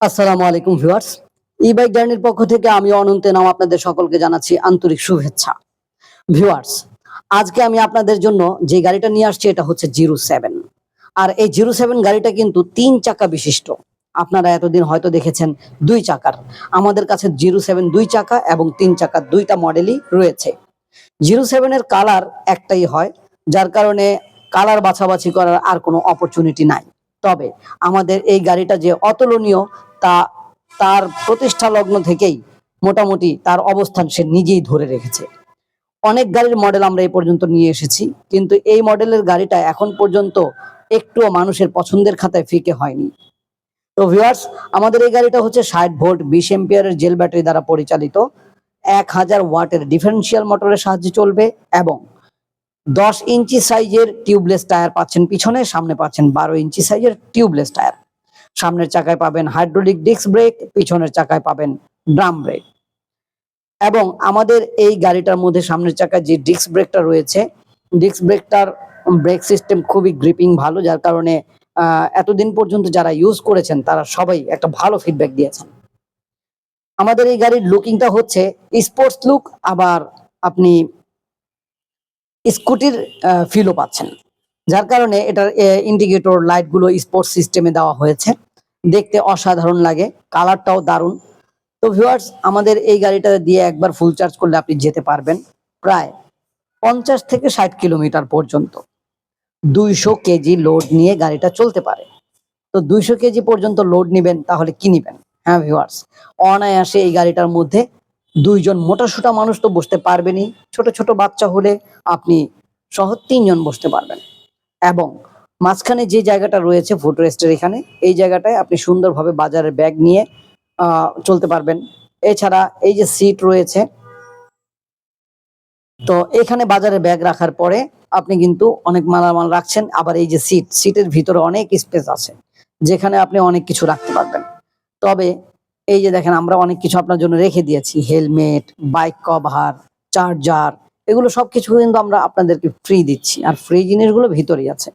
আসসালামু আলাইকুম ভিউয়ার্স। ই বাইক জার্নির পক্ষ থেকে আমি অনন্ত নাম আপনাদের সকলকে জানাচ্ছি আন্তরিক শুভেচ্ছা। ভিউয়ার্স, আজকে আমি আপনাদের জন্য যে গাড়িটা নিয়ে আসছি এটা হচ্ছে জিরো সেভেন। আর এই জিরো সেভেন গাড়িটা কিন্তু তিন চাকা বিশিষ্ট। আপনারা এতদিন হয়তো দেখেছেন দুই চাকার। আমাদের কাছে জিরো সেভেন দুই চাকা এবং তিন চাকার দুইটা মডেলই রয়েছে। জিরো সেভেনের কালার একটাই হয়, যার কারণে কালার বাছাবাছি করার আর কোনো অপরচুনিটি নাই। তবে আমাদের এই গাড়িটা যে অতুলনীয় তা তার প্রতিষ্ঠা লগ্ন থেকেই মোটামুটি তার অবস্থান সে নিজেই ধরে রেখেছে। অনেক গাড়ির মডেল আমরা এই পর্যন্ত নিয়ে এসেছি, কিন্তু এই মডেলের গাড়িটা এখন পর্যন্ত একটুও মানুষের পছন্দের খাতায় ফিকে হয়নি। তো ভিউয়ার্স আমাদের এই গাড়িটা হচ্ছে ষাট ভোল্ট, বিশ এম্পিয়ারের জেল ব্যাটারি দ্বারা পরিচালিত। এক হাজার ওয়াটের ডিফারেন্সিয়াল মোটরের সাহায্যে চলবে এবং দশ ইঞ্চি সাইজের টিউবলেস টায়ার পাচ্ছেন পিছনে, সামনে পাচ্ছেন বারো ইঞ্চি সাইজের টিউবলেস টায়ার। সামনের চাকায় পাবেন হাইড্রোলিক ডিস্ক ব্রেক, পিছনের চাকায় পাবেন ড্রাম ব্রেক। এবং আমাদের এই গাড়িটার মধ্যে সামনের চাকায় যে ডিস্ক ব্রেকটা রয়েছে, ডিস্ক ব্রেকটার ব্রেক সিস্টেম খুবই গ্রিপিং ভালো, যার কারণে এতদিন পর্যন্ত যারা ইউজ করেছেন, তারা সবাই একটা ভালো ফিডব্যাক দিয়েছেন। আমাদের এই গাড়ির লুকিংটা হচ্ছে স্পোর্টস লুক আবার আপনি স্কুটির ফিলও পাচ্ছেন। যার কারণে এটার ইন্ডিকেটর লাইটগুলো স্পোর্টস সিস্টেমে দেওয়া হয়েছে। দেখতে অসাধারণ লাগে কালারটাও দারুণ। তো ভিউয়ার্স আমাদের এই গাড়িটা দিয়ে একবার ফুল চার্জ করলে আপনি যেতে পারবেন প্রায় পঞ্চাশ থেকে ষাট কিলোমিটার পর্যন্ত। দুইশো কেজি লোড নিয়ে গাড়িটা চলতে পারে। তো দুইশো কেজি পর্যন্ত লোড নিবেন, তাহলে কি নিবেন? হ্যাঁ ভিউয়ার্স অনায়াসে এই গাড়িটার মধ্যে দুইজন মোটাসোটা মানুষ তো বসতে পারবেনই। ছোট ছোট বাচ্চা হলে আপনি সহ তিনজন বসতে পারবেন। এবং মাঝখানে যে জায়গাটা রয়েছে ফুট রেস্টের এখানে, এই জায়গাটায় আপনি সুন্দরভাবে বাজারের ব্যাগ নিয়ে চলতে পারবেন। এছাড়া এই যে সিট রয়েছে, তো এখানে বাজারে ব্যাগ রাখার পরে আপনি কিন্তু অনেক মালামাল রাখছেন। আবার এই যে সিট, সিটের ভিতরে অনেক স্পেস আছে, যেখানে আপনি অনেক কিছু রাখতে পারবেন। তবে এই যে দেখেন, আমরা অনেক কিছু আপনার জন্য রেখে দিয়েছি। হেলমেট, বাইক কভার, চার্জার, এগুলো সবকিছু কিন্তু আমরা আপনাদেরকে ফ্রি দিচ্ছি। আর ফ্রি জিনিসগুলো ভিতরেই আছে।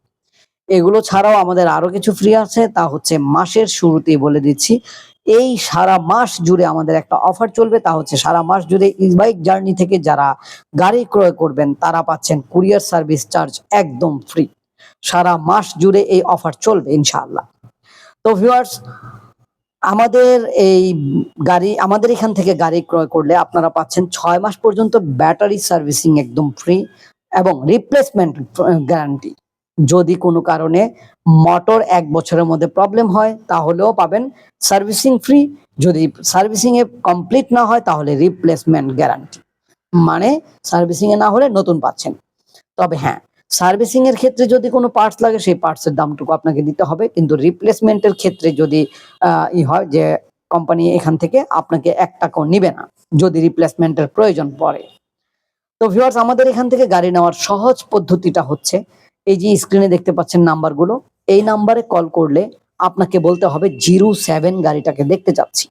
এগুলো ছাড়াও আমাদের আরও কিছু ফ্রি আছে, তা হচ্ছে মাসের শুরুতেই বলে দিচ্ছি। এই সারা মাস জুড়ে আমাদের একটা অফার চলবে, তা হচ্ছে সারা মাস জুড়ে ইসবাইক জার্নি থেকে যারা গাড়ি ক্রয় করবেন, তারা পাচ্ছেন কুরিয়ার সার্ভিস চার্জ একদম ফ্রি সারা মাস জুড়ে এই অফার চলবে, ইনশাআল্লাহ। তো ভিউয়ার্স আমাদের এই গাড়ি, আমাদের এখান থেকে গাড়ি ক্রয় করলে আপনারা পাচ্ছেন ছয় মাস পর্যন্ত ব্যাটারি সার্ভিসিং একদম ফ্রি এবং রিপ্লেসমেন্ট গ্যারান্টি যদি কোনো কারণে মোটর এক বছরের মধ্যে প্রবলেম হয়, তাহলেও পাবেন সার্ভিসিং ফ্রি যদি সার্ভিসিং এ কমপ্লিট না হয়, তাহলে রিপ্লেসমেন্ট গ্যারান্টি মানে সার্ভিসিং এ না হলে নতুন পাচ্ছেন। তবে হ্যাঁ সার্ভিসিং এর ক্ষেত্রে যদি কোনো পার্টস লাগে, সেই পার্টস এর দামটুকু আপনাকে দিতে হবে। কিন্তু রিপ্লেসমেন্টের ক্ষেত্রে যদি ই হয় যে কোম্পানি এখান থেকে আপনাকে এক টাকাও নিবে না, যদি রিপ্লেসমেন্টের প্রয়োজন পড়ে। তো ভিউয়ার্স আমাদের এখান থেকে গাড়ি নেওয়ার সহজ পদ্ধতিটা হচ্ছে, এই যে স্ক্রিনে দেখতে পাচ্ছেন নাম্বারগুলো এই নাম্বারে কল করলে আপনাকে বলতে হবে জিরো সেভেন গাড়িটাকে দেখতে চাচ্ছি।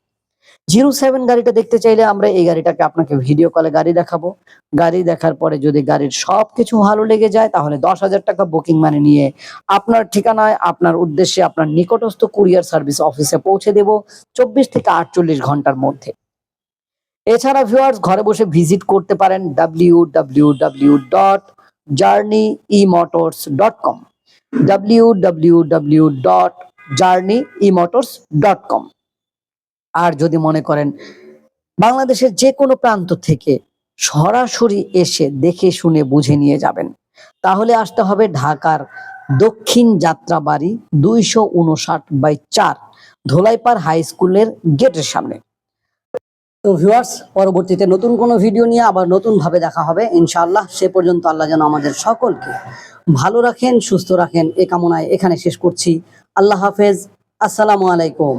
জিরো সেভেন গাড়িটা দেখতে চাইলে আমরা এই গাড়িটাকে আপনাকে ভিডিও কলে গাড়ি দেখাবো। গাড়ি দেখার পরে যদি গাড়ির সবকিছু ভালো লেগে যায়, তাহলে দশ হাজার টাকা বুকিং মানে নিয়ে আপনার ঠিকানায়, আপনার উদ্দেশ্যে, আপনার নিকটস্থ কুরিয়ার সার্ভিস অফিসে পৌঁছে দেব চব্বিশ থেকে আটচল্লিশ ঘণ্টার মধ্যে। এছাড়া ভিউয়ার্স ঘরে বসে ভিজিট করতে পারেন W W W dot journey E motors dot com W W W dot journey E motors dot com আর যদি মনে করেন বাংলাদেশের যে কোনো প্রান্ত থেকে সরাসরি এসে দেখে শুনে বুঝে নিয়ে যাবেন, তাহলে আসতে হবে ঢাকার দক্ষিণ যাত্রাবাড়ি দুইশো উনষাট বাই চার ধোলাইপাড় হাই স্কুলের গেটের সামনে। তো ভিউয়ার্স, পরবর্তীতে নতুন কোনো ভিডিও নিয়ে আবার নতুন ভাবে দেখা হবে। ইনশাআল্লাহ সে পর্যন্ত আল্লাহ যেন আমাদের সকলকে ভালো রাখেন, সুস্থ রাখেন। এ কামনায় এখানে শেষ করছি। আল্লাহ হাফেজ। আসসালামু আলাইকুম।